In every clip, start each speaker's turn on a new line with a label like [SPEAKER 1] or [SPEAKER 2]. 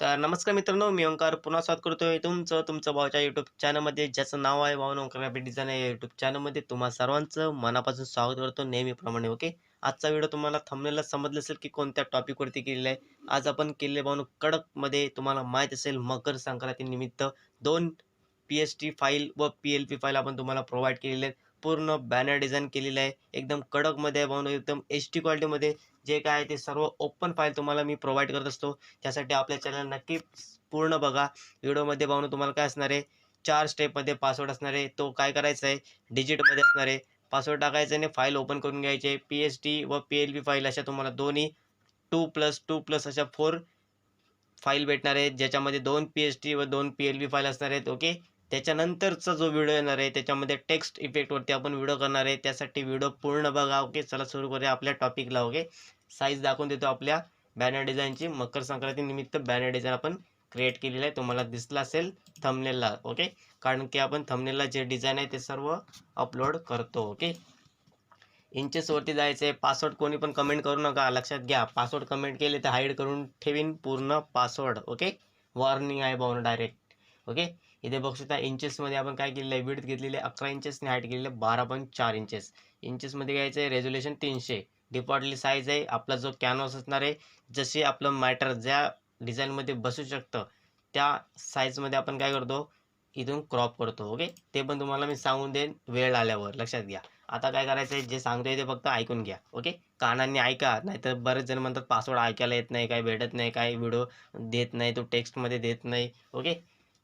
[SPEAKER 1] तर नमस्कार मित्रांनो मी ओंकार पुन्हा स्वागत करतोय तुमचं तुमचं भाऊच्या यूट्यूब चॅनलमध्ये ज्याचं नाव आहे भावना ओंकार ग्राफिक डिझाईन या यूट्यूब चॅनलमध्ये तुम्हा सर्वांचं मनापासून स्वागत करतो नेहमीप्रमाणे ओके आजचा व्हिडिओ तुम्हाला थंबनेला समजलं असेल की कोणत्या टॉपिकवरती केलेला आहे. आज आपण केले भावनो कडकमध्ये तुम्हाला माहीत असेल मकर संक्रांतीनिमित्त दोन पी एस टी फाईल व पी एल पी फाईल आपण तुम्हाला प्रोव्हाइड केलेले आहेत. पूर्ण बॅनर डिझाईन केलेलं आहे. एकदम कडकमध्ये आहे भावनो एकदम एच टी क्वालिटीमध्ये जे काय आहे ते सर्व ओपन फाईल तुम्हाला मी प्रोव्हाइड करत असतो. त्यासाठी आपल्या चॅनल नक्की पूर्ण बघा. व्हिडिओमध्ये पाहून तुम्हाला काय असणार आहे? चार स्टेपमध्ये पासवर्ड असणार आहे. तो काय करायचा आहे? डिजिटमध्ये असणार आहे. पासवर्ड टाकायचा आणि फाईल ओपन करून घ्यायचे पी एच डी व पी एल बी फाईल अशा तुम्हाला दोन्ही टू प्लस टू प्लस अशा फोर फाईल भेटणार आहेत. ज्याच्यामध्ये दोन पी एच टी व दोन पी एल पी फाईल असणार आहेत. ओके त्याच्यानंतरचा जो व्हिडिओ येणार आहे त्याच्यामध्ये टेक्स्ट इफेक्टवरती आपण व्हिडिओ करणार आहे. त्यासाठी व्हिडिओ पूर्ण बघा ओके चला सुरू करूया आपल्या टॉपिकला ओके साईज दाखवून देतो आपल्या बॅनर डिझाईनची मकर संक्रांती निमित्त बॅनर डिझाईन आपण क्रिएट केलेलं आहे. तुम्हाला दिसला असेल थमनेलला ओके कारण की आपण थमनेलला जे डिझाईन आहे ते सर्व अपलोड करतो ओके इंचेसवरती जायचं आहे पासवर्ड कोणी पण कमेंट करू नका. लक्षात घ्या. पासवर्ड कमेंट केले तर हाईड करून ठेवीन पूर्ण पासवर्ड ओके वॉर्निंग आहे भाऊन डायरेक्ट ओके? इथे बघू शकता इंचेसमध्ये आपण काय केलेलं आहे? विड्थ घेतलेली आहे अकरा इंचेसने हाईट केलेली आहे बारा पॉईंट चार इंचेस इंचेसमध्ये घ्यायचं आहे रेझोल्युशन तीनशे. डिफॉल्टली साईज आहे आपला जो कॅनव्हास असणार आहे जसे आपलं मॅटर ज्या डिझाईनमध्ये बसू शकतं त्या साईजमध्ये आपण काय करतो? इथून क्रॉप करतो ओके? ते पण तुम्हाला मी सांगून देईन वेळ आल्यावर. लक्षात घ्या. आता काय करायचं आहे जे सांगतोय ते फक्त ऐकून घ्या ओके? कानांनी ऐका नाहीतर बरेच जण म्हणतात पासवर्ड ऐकायला येत नाही काय भेटत नाही काय व्हिडिओ देत नाही तो टेक्स्टमध्ये देत नाही ओके?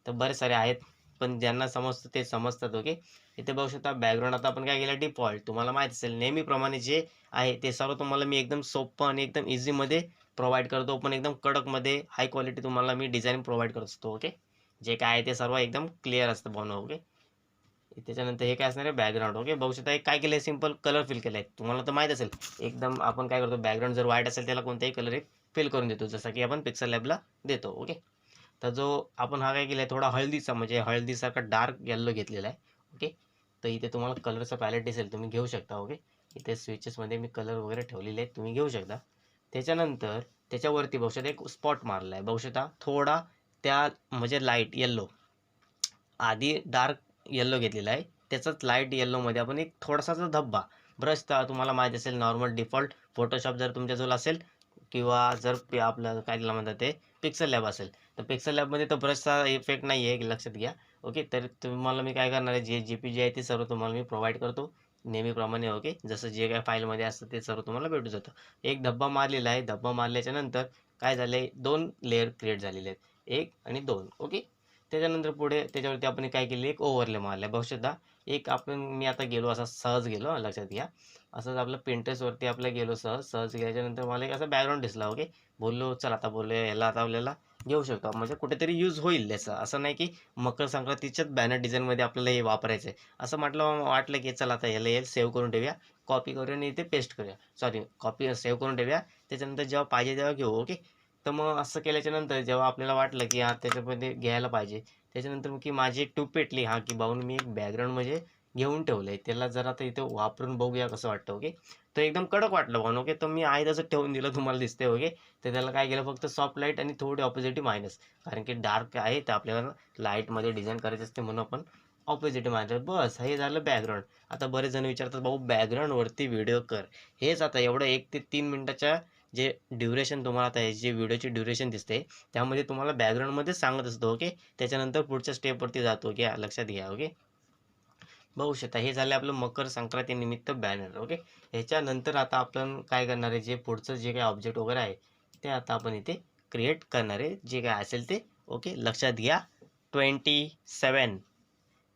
[SPEAKER 1] तर बरेच सारे आहेत पण ज्यांना समजतं ते समजतात ओके इथे बघू शकता बॅकग्राऊंड आता आपण काय केलं? डिफॉल्ट तुम्हाला माहीत असेल नेहमीप्रमाणे जे आहे ते सर्व तुम्हाला मी एकदम सोपं आणि एकदम इझीमध्ये प्रोव्हाइड करतो पण एकदम कडकमध्ये हाय क्वालिटी तुम्हाला मी डिझाईन प्रोव्हाइड करत असतो ओके जे काय आहे ते सर्व एकदम क्लिअर असतं बनव ओके त्याच्यानंतर हे काय असणार आहे? बॅकग्राऊंड ओके बघू शकता हे काय केलं आहे सिंपल कलर फिल केलं आहे तुम्हाला तर माहीत असेल एकदम आपण काय करतो बॅकग्राऊंड जर व्हाईट असेल त्याला कोणताही कलर एक फिल करून देतो जसं की आपण पिक्सल लॅबला देतो ओके तर जो आपण हा काय केला आहे थोडा हळदीचा म्हणजे हळदीसारखा डार्क येल्लो घेतलेला आहे ओके तर इथे तुम्हाला कलरचा पॅलेट दिसेल तुम्ही घेऊ शकता ओके इथे स्विचेसमध्ये मी कलर वगैरे ठेवलेले आहेत तुम्ही घेऊ शकता. त्याच्यानंतर त्याच्यावरती भविष्यात एक स्पॉट मारला आहे भविष्यता थोडा त्या म्हणजे लाइट येल्लो आधी डार्क येल्लो घेतलेला आहे. त्याचाच लाइट येल्लोमध्ये आपण एक थोडासाचा धब्बा ब्रश तर तुम्हाला माहीत असेल नॉर्मल डिफॉल्ट फोटोशॉप जर तुमच्याजवळ असेल किंवा जर आपलं काय म्हणतात ते पिक्सल लॅब असेल तर पिक्सल लॅबमध्ये तो ब्रशचा इफेक्ट नाही आहे लक्षात घ्या. ओके तर तुम्हाला मी काय करणार आहे जे जी पी जी आहे ते सर्व तुम्हाला मी प्रोव्हाइड करतो. नेहमीप्रमाणे ओके जसं जे काय फाईलमध्ये असतं ते सर्व तुम्हाला भेटू जातं. एक धब्बा मारलेला आहे. धब्बा मारल्याच्या नंतर काय झालं आहे दोन लेअर क्रिएट झालेले आहेत. एक आणि दोन ओके त्याच्यानंतर पुढे त्याच्यावरती आपण काय केले? एक ओव्हरले मारले बहुशदा एक आपण मी आता गेलो असा सहज गेलो लक्षात घ्या. असंच आपलं पिंटरेसवरती आपलं गेलो सहज सहज गेल्याच्यानंतर मला एक असा बॅकग्राऊंड दिसला ओके बोललो चल आता बोललो याला आता आपल्याला घेऊ शकतो. म्हणजे कुठेतरी यूज होईल याचा असं नाही की मकर संक्रांतीच्याच बॅनर डिझाईनमध्ये आपल्याला हे वापरायचं आहे. असं म्हटलं वाटलं की चला आता याला येईल सेव्ह करून ठेवूया. कॉपी करूया आणि इथे पेस्ट करूया. सॉरी कॉपी सेव्ह करून ठेवूया. त्याच्यानंतर जेव्हा पाहिजे तेव्हा घेऊ ओके तर मग असं केल्याच्यानंतर जेव्हा आपल्याला वाटलं की हा त्याच्यामध्ये घ्यायला पाहिजे त्याच्यानंतर मग की माझी एक टूप पेटली हा की बाहून मी एक बॅकग्राऊंड म्हणजे घेऊन ठेवलं आहे त्याला जर आता इथे वापरून बघूया कसं वाटतं ओके तर एकदम कडक वाटलं म्हणून ओके तर मी आहे तसं ठेवून दिलं तुम्हाला दिसते ओके तर त्याला काय केलं फक्त सॉफ्ट लाइट आणि थोडी ऑपोजिटिव्ह मायनस कारण की डार्क आहे तर आपल्याला लाईटमध्ये डिझाईन करायचं असते म्हणून आपण ऑपोजिटिव्ह मायनस बस हे झालं बॅकग्राऊंड आता बरेच जण विचारतात भाऊ बॅकग्राऊंडवरती व्हिडिओ कर. हेच आता एवढं एक ते तीन मिनटाच्या जे ड्युरेशन तुम्हाला आता हे जे व्हिडिओची ड्युरेशन दिसते त्यामध्ये तुम्हाला बॅकग्राऊंडमध्ये सांगत असतो ओके त्याच्यानंतर पुढच्या स्टेपवरती जातो घ्या लक्षात घ्या ओके बघू शकता. हे झालं आपलं मकर संक्रांतीनिमित्त बॅनर ओके ह्याच्यानंतर आता आपण काय करणार आहे? जे पुढचं जे काही ऑब्जेक्ट वगैरे आहे ते आता आपण इथे क्रिएट करणार आहे. जे काय असेल ते ओके लक्षात घ्या. ट्वेंटी सेवन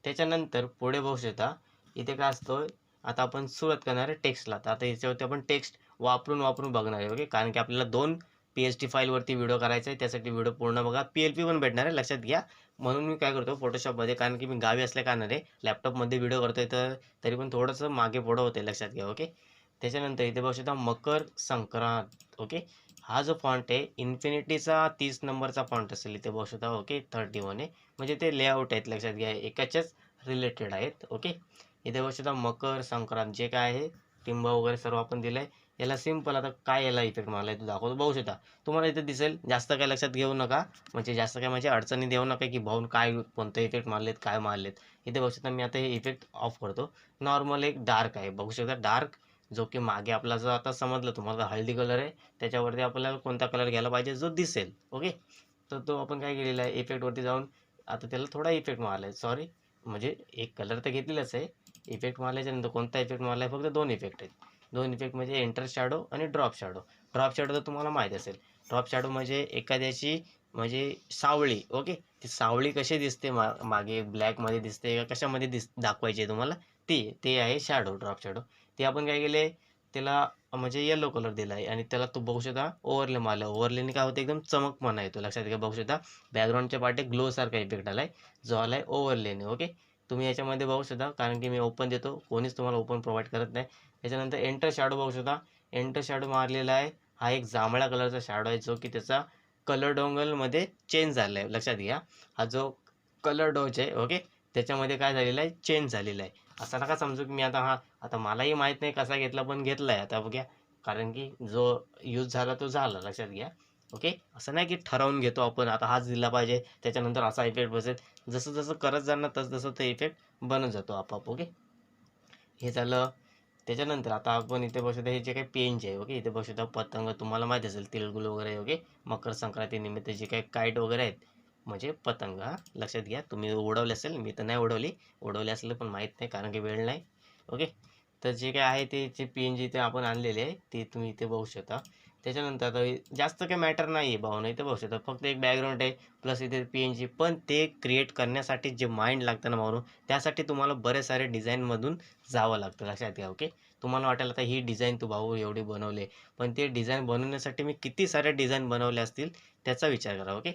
[SPEAKER 1] त्याच्यानंतर पुढे बघू शकता इथे काय असतो आता आपण सुरुवात करणार आहे टेक्स्टला तर आता याच्यावरती आपण टेक्स्ट वापरून वापरून बघणार आहे ओके कारण की आपल्याला दोन पी एच डी फाईलवरती व्हिडिओ करायचा आहे. त्यासाठी व्हिडिओ पूर्ण बघा. पी एल पी पण भेटणार आहे लक्षात घ्या. म्हणून मी काय करतो फोटोशॉपमध्ये कारण की मी गावी असल्या कारणाने लॅपटॉपमध्ये व्हिडिओ करतो आहे तर तरी पण थोडंसं मागे पुढं होते लक्षात घ्या ओके त्याच्यानंतर इथे बघू शकता मकर संक्रांत ओके हा जो फॉन्ट आहे इन्फिनिटीचा तीस नंबरचा फॉन्ट असेल इथे बघू शकता ओके थर्टी वन आहे. म्हणजे ते लेआउट आहेत लक्षात घ्या एकाच्याच रिलेटेड आहेत ओके इथे बघू शकता मकर संक्रांत जे काय आहे टिंब वगैरे सर्व आपण दिलं आहे याला सिंपल आता काय याला इफेक्ट मारला आहे तो दाखवतो. बघू शकता. तुम्हाला इथे दिसेल जास्त काय लक्षात घेऊ नका. म्हणजे जास्त काय म्हणजे अडचणी देऊ नका की भाऊन काय कोणते इफेक्ट मारलेत काय मारलेत. इथे बघू शकता मी आता हे इफेक्ट ऑफ करतो. नॉर्मल एक डार्क आहे. बघू शकता डार्क जो की मागे आपला जो आता समजलं तुम्हाला हळदी कलर आहे. त्याच्यावरती आपल्याला कोणता कलर घ्यायला पाहिजे जो दिसेल. ओके तर तो आपण काय केलेला आहे? इफेक्टवरती जाऊन आता त्याला थोडा इफेक्ट मारला आहे सॉरी म्हणजे एक कलर तर घेतलेलाच आहे. इफेक्ट मारल्याच्यानंतर कोणता इफेक्ट मारला आहे फक्त दोन इफेक्ट आहेत. दोन इफेक्ट म्हणजे एंटर शॅडो आणि ड्रॉप शॅडो ड्रॉप शॅडो तर तुम्हाला माहीत असेल. ड्रॉप शॅडो म्हणजे एखाद्याची म्हणजे सावळी ओके ती सावळी कशी दिसते मा मागे ब्लॅकमध्ये दिसते का कशामध्ये दिस दाखवायची आहे तुम्हाला? ती ते आहे शॅडो ड्रॉप शॅडो ते आपण काय केले? त्याला म्हणजे येलो कलर दिला आहे आणि त्याला तो बघू शकता ओव्हरले मारला ओव्हरलेने काय होतं? एकदम चमकपणा येतो. लक्षात घ्या बघू शकता. बॅकग्राऊंडच्या पाठी ग्लोसारखा इफेक्ट आला आहे जो आला आहे ओव्हरलेने ओके तुम्ही याच्यामध्ये बघू शकता कारण की मी ओपन देतो. कोणीच तुम्हाला ओपन प्रोव्हाइड करत नाही. त्याच्यानंतर एंटर शॅडो बघू शकता. एंटर शॅडो मारलेला आहे. हा एक जांभळ्या कलरचा शॅडो आहे जो की त्याचा कलर डोंगलमध्ये चेंज झाला आहे लक्षात घ्या. हा जो कलर डोज आहे ओके त्याच्यामध्ये काय झालेलं आहे? चेंज झालेला आहे. असं नका समजू की मी आता हा आता मलाही माहीत नाही कसा घेतला पण घेतला आहे आता बघ्या. कारण की जो यूज झाला तो झाला. लक्षात घ्या. ओके? असं नाही की ठरवून घेतो आपण आता हाच दिला पाहिजे त्याच्यानंतर असा इफेक्ट बसेल. जसं जसं करत जाणार तसं तसं ते इफेक्ट बनत जातो आपोआप ओके? हे झालं. त्याच्यानंतर आता आपण इथे बघू हे जे काही पेंज आहे ओके? इथे बघू पतंग तुम्हाला माहीत असेल तिळगुळ वगैरे ओके? मकर संक्रांती निमित्त जे काही काईट वगैरे आहेत म्हणजे पतंग हा? लक्षात घ्या तुम्ही उडवले असेल मी तर नाही उडवली. उडवले असेल पण माहीत नाही कारण की वेळ नाही ओके? तर जे काय आहे ते जे पेंज इथे आपण आणलेले आहे ते तुम्ही इथे बघू शकता. त्याच्यानंतर आता जास्त काही मॅटर नाही आहे भाऊ नाही इथे बघू शकता फक्त एक बॅकग्राऊंड आहे प्लस इथे पी एन जी पण ते क्रिएट करण्यासाठी जे माइंड लागतं ना भाऊ त्यासाठी तुम्हाला बरेच सारे डिझाईनमधून जावं लागतं लक्षात घ्या ओके तुम्हाला वाटेल आता ही डिझाईन तू भाऊ एवढी बनवले पण ते डिझाईन बनवण्यासाठी मी किती सारे डिझाईन बनवले असतील त्याचा विचार करा ओके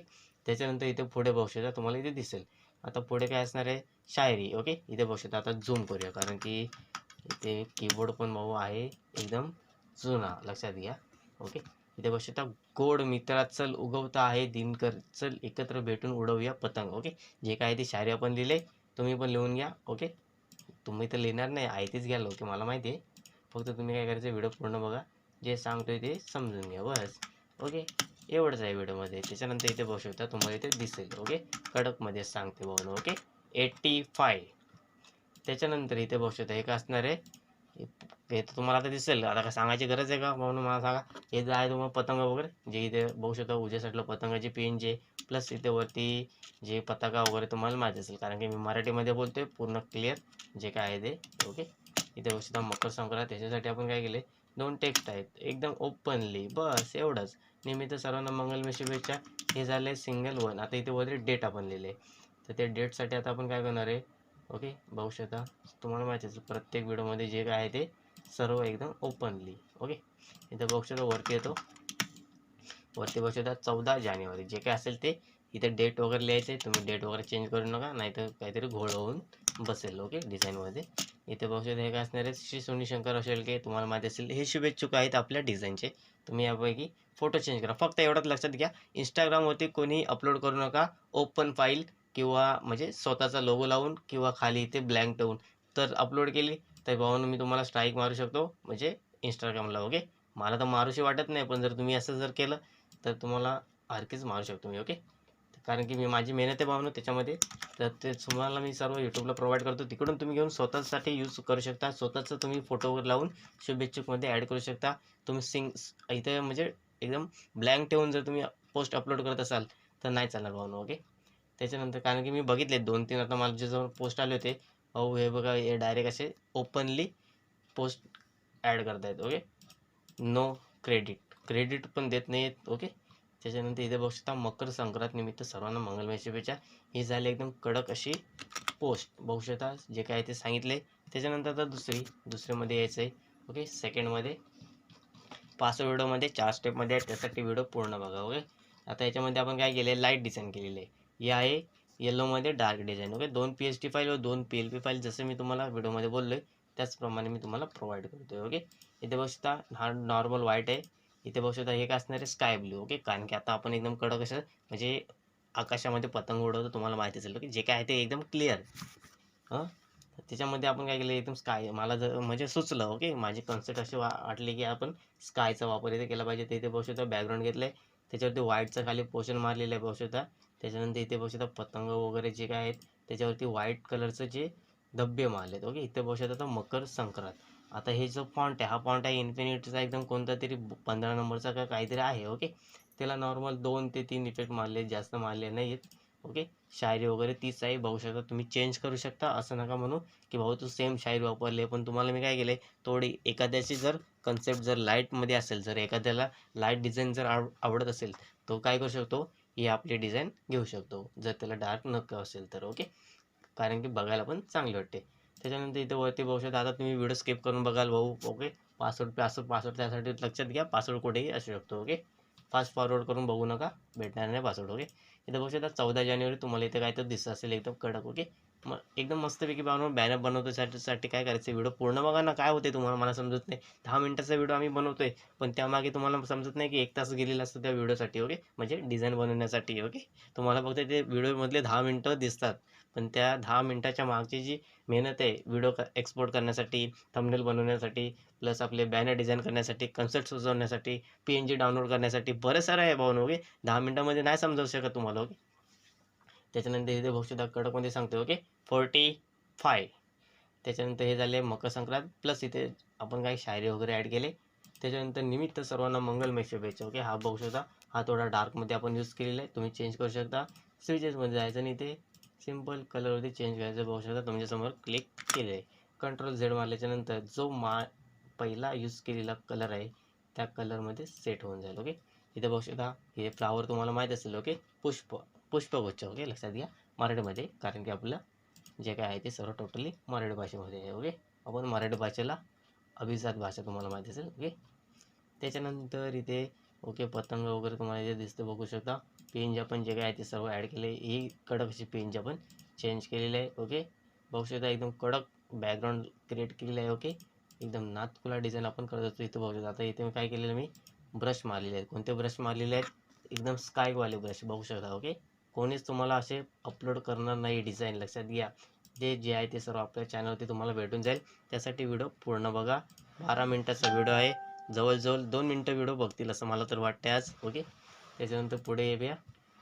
[SPEAKER 1] त्याच्यानंतर इथे पुढे बघू शकता तुम्हाला इथे दिसेल. आता पुढे काय असणार आहे? शायरी ओके इथे बघू शकता आता झूम करूया कारण की इथे कीबोर्ड पण भाऊ आहे एकदम जुना लक्षात घ्या. ओके? इथे बघू गोड मित्रा चल उगवता आहे दिनकर चल एकत्र भेटून उडवूया पतंग ओके? जे काय ते शायरी आपण लिहिले तुम्ही पण लिहून घ्या ओके? तुम्ही तर लिहिणार नाही आहे तेच घ्याल ओके? मला माहिती आहे. फक्त तुम्ही काय करायचं व्हिडिओ पूर्ण बघा. जे सांगतोय ते समजून घ्या बस. ओके? एवढंच आहे व्हिडिओमध्ये. त्याच्यानंतर इथे बघू शकता तुम्हाला इथे दिसेल ओके? कडकमध्ये सांगते बघून ओके? Eighty five. त्याच्यानंतर इथे बघू शकता एक असणार आहे? हे- तर तुम्हाला आता दिसेल. आता काय सांगायची गरज आहे का? म्हणून मला सांगा. हे जे आहे तुम्हाला पतंग वगैरे जे इथे बघू शकता उज्या साईडला पतंगाची पेन जे प्लस इथे वरती जे पताका वगैरे तुम्हाला माहीत असेल. कारण की मी मराठीमध्ये बोलतोय पूर्ण क्लिअर जे काय आहे ते. ओके इथे बघू शकता मकर संक्रांत त्याच्यासाठी आपण काय केले दोन टेक्स्ट आहेत. एकदम ओपनली बस एवढंच. निमित्त सर्वांना मंगलमय शुभेच्छा. हे झाले सिंगल वन आता इथे वगैरे डेट आपण लिहिले तर त्या डेटसाठी आता आपण काय करणार आहे? ओके बघू शकता. तुम्हाला माहिती असेल प्रत्येक व्हिडिओमध्ये जे काय आहे ते सर्व एकदम ओपनली ओके इथं बघू शकता वरती येतो. वरती बघू शकता चौदा जानेवारी. जे काय असेल ते इथे डेट वगैरे लिहायचं तुम्ही डेट वगैरे चेंज करू नका. नाहीतर काहीतरी घोळ होऊन बसेल. ओके डिझाईनमध्ये इथे बघू शकता हे काय असणार आहे? श्री सोनी शंकर असेल की तुम्हाला माहिती असेल हे शुभेच्छुक आहेत आपल्या डिझाईनचे तुम्ही यापैकी फोटो चेंज करा. फक्त एवढंच लक्षात घ्या. इंस्टाग्रामवरती कोणी अपलोड करू नका. ओपन फाईल किंवा म्हणजे स्वतःचा लोगो लावून किंवा खाली इथे ब्लँक ठेवून. तर अपलोड केली. तर भावानं मी तुम्हाला स्ट्राईक मारू शकतो म्हणजे इंस्टाग्रामला ओके मला तर मारूशी वाटत नाही पण जर तुम्ही असं जर केलं तर तुम्हाला हरकीच मारू शकतो मी ओके कारण की मी माझी मेहनत आहे भावनो त्याच्यामध्ये. तर ते तुम्हाला मी सर्व यूट्यूबला प्रोव्हाइड करतो. तिकडून तुम्ही घेऊन स्वतःसाठी यूज करू शकता. स्वतःचं तुम्ही फोटो लावून शुभेच्छुकमध्ये ॲड करू शकता. तुम्ही सिंग इथे म्हणजे एकदम ब्लँक ठेवून जर तुम्ही पोस्ट अपलोड करत असाल तर नाही चालणार भावनो ओके त्याच्यानंतर कारण की मी बघितले दोन तीन आता मला जे पोस्ट आले होते. अहो हे बघा हे डायरेक्ट असे ओपनली पोस्ट ॲड करतायत ओके नो क्रेडिट क्रेडिट पण देत नाही आहेत ओके त्याच्यानंतर इथे बघू शकता मकर संक्रांत निमित्त सर्वांना मंगलमय शुभेच्छा. ही झाली एकदम कडक अशी पोस्ट बघू शकता जे काय ते सांगितले. त्याच्यानंतर आता दुसरी दुसऱ्यामध्ये यायचं आहे ओके सेकंडमध्ये पाच व्हिडिओमध्ये चार स्टेपमध्ये आहे त्यासाठी व्हिडिओ पूर्ण बघा ओके आता याच्यामध्ये आपण काय केलं आहे लाइट डिझाईन केलेले आहे. हे आहे येलोमध्ये डार्क डिझाईन ओके दोन पी एच डी फाईल व दोन पी एल पी फाईल जसं मी तुम्हाला व्हिडिओमध्ये बोललो आहे त्याचप्रमाणे मी तुम्हाला प्रोव्हाइड करतो आहे ओके इथे बघू शकता हा नॉर्मल व्हाईट आहे. इथे बघू शकता हे काय असणार आहे स्काय ब्ल्यू ओके कारण की आता आपण एकदम कडक असं म्हणजे आकाशामध्ये पतंग उडवतो तुम्हाला माहिती असेल. ओके जे काय आहे ते एकदम क्लिअर हां? त्याच्यामध्ये आपण काय केलं एकदम स्काय मला जर म्हणजे सुचलं. ओके माझी कन्सेप्ट अशी वा वाटली की आपण स्कायचा वापर इथे केला पाहिजे. ते इथे बघू शकता बॅकग्राऊंड घेतलं आहे त्याच्यावरती व्हाईटचं खाली पोर्शन मारलेलं आहे बघू शकता. त्याच्यानंतर इथे बघू शकता पतंग वगैरे जे काय आहेत त्याच्यावरती व्हाईट कलरचं जे धब्बे मारले आहेत. ओके इथे बघू शकता आता मकर संक्रांत. आता हे जो फॉन्ट आहे हा फॉन्ट आहे इन्फिनिटीचा एकदम कोणता तरी पंधरा नंबरचा का काहीतरी आहे ओके त्याला नॉर्मल दोन ते तीन इफेक्ट मारले जास्त मारले नाही आहेत ओके शायरी वगैरे तीच आहे बघू शकता तुम्ही चेंज करू शकता असं नका म्हणू की भाऊ तू सेम शायरी वापरले पण तुम्हाला मी काय केले थोडी एखाद्याची जर कन्सेप्ट जर लाईटमध्ये असेल जर एखाद्याला लाइट डिझाईन जर आव आवडत असेल तो काय करू शकतो ही आपली डिझाईन घेऊ शकतो. जर त्याला डार्क नको असेल तर ओके कारण की बघायला पण चांगली वाटते. त्याच्यानंतर इथे वरती बघू शकता आता तुम्ही व्हिडिओ स्किप करून बघाल भाऊ ओके पासवर्ड पासवर्ड पासवर्ड त्यासाठी लक्षात घ्या पासवर्ड कुठेही असू शकतो ओके फास्ट फॉरवर्ड करून बघू नका भेटणार नाही पासवर्ड ओके इथं बघू शकता चौदा जानेवारी तुम्हाला इथे काय तर दिसत असेल एकदम कडक ओके मग एकदम मस्तपैकी बनवून बॅनर बनवतो त्याच्यासाठी काय करायचं? व्हिडिओ पूर्ण बघा ना काय होते तुम्हाला? मला समजत नाही. दहा मिनटाचा व्हिडिओ आम्ही बनवतोय पण त्यामागे तुम्हाला समजत नाही की एक तास गेलेला असतो त्या व्हिडिओसाठी ओके म्हणजे डिझाईन बनवण्यासाठी ओके तुम्हाला फक्त ते व्हिडिओमधले दहा मिनटं दिसतात. पण त्या दहा मिनटाच्या मागची जी मेहनत आहे व्हिडिओ एक्सपोर्ट करण्यासाठी थंबनेल बनवण्यासाठी प्लस आपले बॅनर डिझाईन करण्यासाठी कन्सेप्ट सुचवण्यासाठी पी एन जी डाउनलोड करण्यासाठी बरं सारं आहे भाऊन ओके दहा मिनटामध्ये नाही समजावू शकत तुम्हाला ओके त्याच्यानंतर इथे बघू शकता कडकमध्ये सांगतो ओके फोर्टी फाय त्याच्यानंतर हे झाले मकर संक्रांत प्लस इथे आपण काही शायरी वगैरे ॲड केले. त्याच्यानंतर निमित्त सर्वांना मंगलमय शुभेच्छा ओके हा बघू शकता हा थोडा डार्कमध्ये आपण यूज केलेला आहे. तुम्ही चेंज करू शकता. स्विचेसमध्ये जायचं आणि इथे सिंपल कलरवरती चेंज करायचं बघू शकता तुमच्यासमोर क्लिक केले आहे कंट्रोल झेड मारल्याच्यानंतर जो मा पहिला यूज केलेला कलर आहे त्या कलरमध्ये सेट होऊन जाईल ओके इथे बघू शकता. हे फ्लावर तुम्हाला माहीत असेल ओके पुष्प. पुष्पगुच्छ ओके लक्षात घ्या. मराठीमध्ये कारण की आपलं जे काय आहे ते सर्व टोटली मराठी भाषेमध्ये आहे ओके आपण मराठी भाषेला अभिजात भाषा तुम्हाला माहिती असेल ओके त्याच्यानंतर इथे ओके पतंग वगैरे तुम्हाला इथे दिसतं बघू शकता. पेंज आपण जे काय आहे ते सर्व ॲड केले. ही कडक अशी पेंज आपण चेंज केलेली आहे ओके बघू शकता एकदम कडक बॅकग्राऊंड क्रिएट केलेलं आहे ओके एकदम नातकुला डिझाईन आपण करत होतो इथं बघू शकता. आता इथे मी काय केलेलं मी ब्रश मारलेले आहेत कोणते ब्रश मारलेले आहेत? एकदम स्कायवाले ब्रश बघू शकता ओके कोणीच तुम्हाला असे अपलोड करणार नाही डिझाईन लक्षात घ्या. जे जे आहे ते सर्व आपल्या चॅनलवरती तुम्हाला भेटून जाईल. त्यासाठी व्हिडिओ पूर्ण बघा. बारा मिनटाचा व्हिडिओ आहे. जवळजवळ दोन मिनटं व्हिडिओ बघतील असं मला तर वाटते आज. ओके त्याच्यानंतर पुढे येऊया.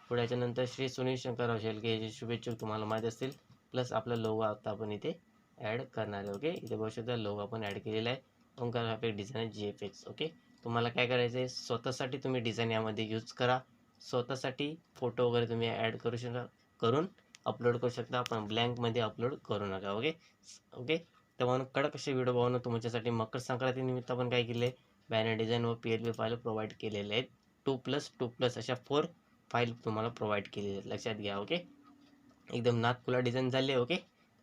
[SPEAKER 1] पुढे याच्यानंतर श्री सुनील शंकरराव शेलके हे जे शुभेच्छुक तुम्हाला माहीत असतील. प्लस आपला लोगो आता आपण इथे ॲड करणार आहे. ओके इथे बघू शकता लोगो आपण ॲड केलेला आहे. Omkar graphic design G F X okay तुम्हाला काय करायचं आहे स्वतःसाठी तुम्ही डिझाईन यामध्ये यूज करा. स्वतःसाठी फोटो वगैरे तुम्ही ॲड करू शकता करून अपलोड करू शकता. पण ब्लँकमध्ये अपलोड करू नका ओके ओके तर म्हणून कडक असे व्हिडिओ पाहून तुमच्यासाठी मकर संक्रांतीनिमित्त आपण काय केले? बॅनर डिझाईन व P L P file provide केलेले आहेत. टू प्लस टू प्लस अशा फोर फाईल तुम्हाला प्रोव्हाइड केलेले आहेत. लक्षात घ्या ओके एकदम नागपुला डिझाईन झाले ओके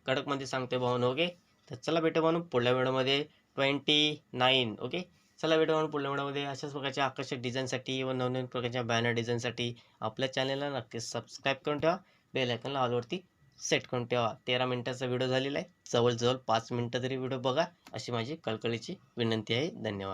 [SPEAKER 1] कडकमध्ये सांगते भाऊन ओके तर चला भेटू म्हणून पुढल्या व्हिडिओमध्ये ट्वेंटी नाईन ओके चला भेटू आपण पुढल्या व्हिडिओमध्ये. अशाच प्रकारच्या आकर्षक डिझाईनसाठी व नवनवीन प्रकारच्या बॅनर डिझाईनसाठी आपल्या चॅनलला नक्कीच सबस्क्राईब करून ठेवा. बेल आयकनला ऑलवरती सेट करून ठेवा. तेरा मिनटाचा व्हिडिओ झालेला आहे. जवळजवळ पाच मिनटं तरी व्हिडिओ बघा. अशी माझी कळकळीची विनंती आहे. धन्यवाद.